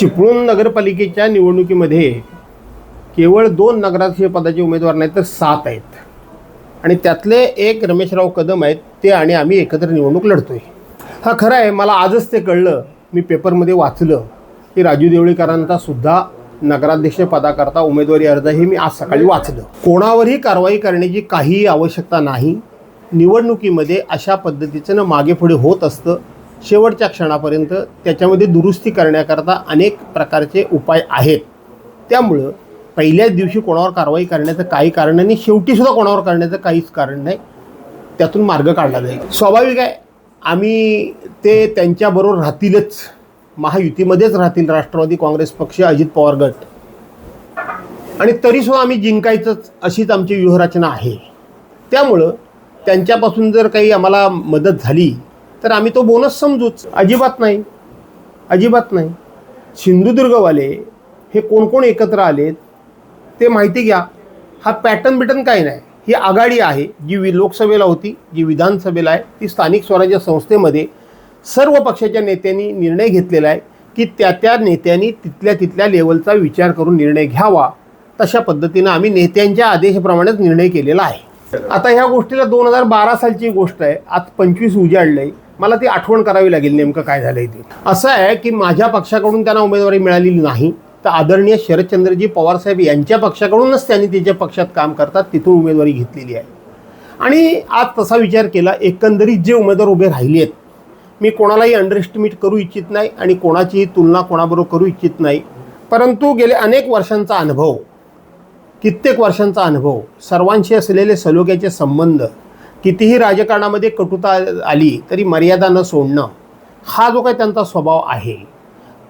चिपळूण नगरपालिकेच्या निवडणुकीमध्ये केवळ दोन नगराध्यक्ष पदाचे उमेदवार नाही तर सात आहेत. आणि त्यातले एक रमेशराव कदम आहेत ते आणि आम्ही एकत्र निवडणूक लढतोय. हा खरं आहे मला आजच ते कळलं मी पेपरमध्ये वाचलं की राजू देवळीकरांचा सुद्धा नगराध्यक्ष पदाकरता उमेदवारी अर्ज हे मी आज सकाळी वाचलं. कोणावरही कारवाई करण्याची काहीही आवश्यकता नाही. निवडणुकीमध्ये अशा पद्धतीचं ना मागे पुढे होत असतं शेवटच्या क्षणापर्यंत त्याच्यामध्ये दुरुस्ती करण्याकरता अनेक प्रकारचे उपाय आहेत. त्यामुळं पहिल्याच दिवशी कोणावर कारवाई करण्याचं काही कारण नाही शेवटीसुद्धा कोणावर करण्याचं काहीच कारण नाही. त्यातून मार्ग काढला जाईल. स्वाभाविक आहे आम्ही ते त्यांच्याबरोबर राहतीलच. महायुतीमध्येच राहतील राष्ट्रवादी काँग्रेस पक्ष अजित पवार गट. आणि तरीसुद्धा आम्ही जिंकायचंच अशीच आमची व्यूहरचना आहे. त्यामुळं त्यांच्यापासून जर काही आम्हाला मदत झाली तर आम्ही तो बोनस समजूच. अजिबात नाही. अजिबात नाही. सिंधुदुर्गवाले हे कोण कोण एकत्र आलेत ते माहिती घ्या. हा पॅटर्न बिटन काही नाही. ही आघाडी आहे जी वि लोकसभेला होती जी विधानसभेला आहे ती स्थानिक स्वराज्य संस्थेमध्ये सर्व पक्षाच्या नेत्यांनी निर्णय घेतलेला आहे की त्या त्या नेत्यांनी तिथल्या तिथल्या लेवलचा विचार करून निर्णय घ्यावा. तशा पद्धतीनं आम्ही नेत्यांच्या आदेशाप्रमाणेच निर्णय केलेला आहे. आता ह्या गोष्टीला दोन हजार बारा सालची गोष्ट आहे. आज पंचवीस उजाडलं आहे मला ती आठवण करावी लागेल नेमकं काय झालंय ते. असं आहे की माझ्या पक्षाकडून त्यांना उमेदवारी मिळालेली नाही. तर आदरणीय शरदचंद्रजी पवारसाहेब यांच्या पक्षाकडूनच त्यांनी त्यांच्या पक्षात काम करतात तिथून उमेदवारी घेतलेली आहे. आणि आज तसा विचार केला एकंदरीत जे उमेदवार उभे राहिले आहेत मी कोणालाही अंडरएस्टिमेट करू इच्छित नाही आणि कोणाचीही तुलना कोणाबरोबर करू इच्छित नाही. परंतु गेले अनेक वर्षांचा अनुभव कित्येक वर्षांचा अनुभव सर्वांशी असलेले सलोख्याचे संबंध कितीही राजकारणामध्ये कटुता आली तरी मर्यादा न सोडणं हा जो काही त्यांचा स्वभाव आहे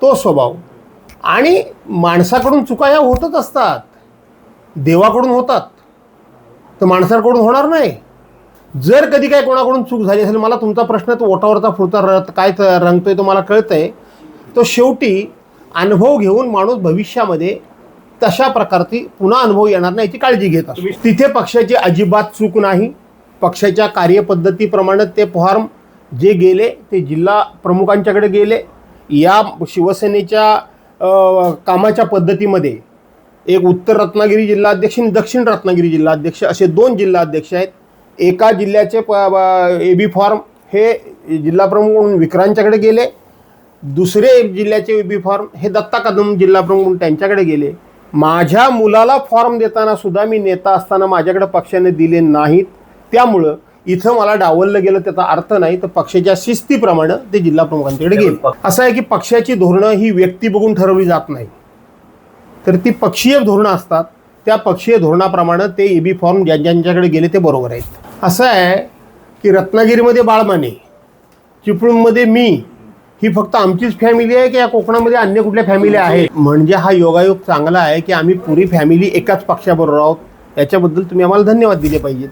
तो स्वभाव. आणि माणसाकडून चुका ह्या होतच असतात. देवाकडून होतात. तर माणसाकडून होणार नाही. जर कधी काय कोणाकडून चूक झाली असेल मला तुमचा प्रश्न तो ओटावरचा फुरता रत काय रंगतोय तो मला कळतंय. तो शेवटी अनुभव घेऊन माणूस भविष्यामध्ये तशा प्रकारची पुन्हा अनुभव येणार नाही याची काळजी घेत असतो. तिथे पक्षाची अजिबात चूक नाही. पक्षाच्या कार्यपद्धतीप्रमाणे ते फॉर्म जे गेले ते जिल्हा प्रमुखांच्याकडे गेले. या शिवसेनेच्या कामाच्या पद्धतीमध्ये एक उत्तर रत्नागिरी जिल्हाध्यक्ष आणि दक्षिण रत्नागिरी जिल्हाध्यक्ष असे दोन जिल्हाध्यक्ष आहेत. एका जिल्ह्याचे प ए बी फॉर्म हे जिल्हा प्रमुख म्हणून विक्रांच्याकडे गेले. दुसरे जिल्ह्याचे ए बी फॉर्म हे दत्ता कदम जिल्हा प्रमुख म्हणून त्यांच्याकडे गेले. माझ्या मुलाला फॉर्म देताना सुद्धा मी नेता असताना माझ्याकडे पक्षाने दिले नाहीत. त्यामुळं इथं मला डावललं गेलं त्याचा अर्थ नाही तर पक्षाच्या शिस्तीप्रमाणे ते जिल्हा प्रमुखांच्याकडे गेले. असं आहे की पक्षाची धोरणं ही व्यक्ती बघून ठरवली जात नाही. तर ती पक्षीय धोरणं असतात त्या पक्षीय धोरणाप्रमाणे ते ए बी फॉर्म ज्या ज्यांच्याकडे गेले ते बरोबर आहेत. असं आहे की रत्नागिरीमध्ये बाळमाने चिपळूणमध्ये मी ही फक्त आमचीच फॅमिली आहे की या कोकणामध्ये अन्य कुठल्या फॅमिली आहेत? म्हणजे हा योगायोग चांगला आहे की आम्ही पुरी फॅमिली एकाच पक्षाबरोबर आहोत याच्याबद्दल तुम्ही आम्हाला धन्यवाद दिले पाहिजेत.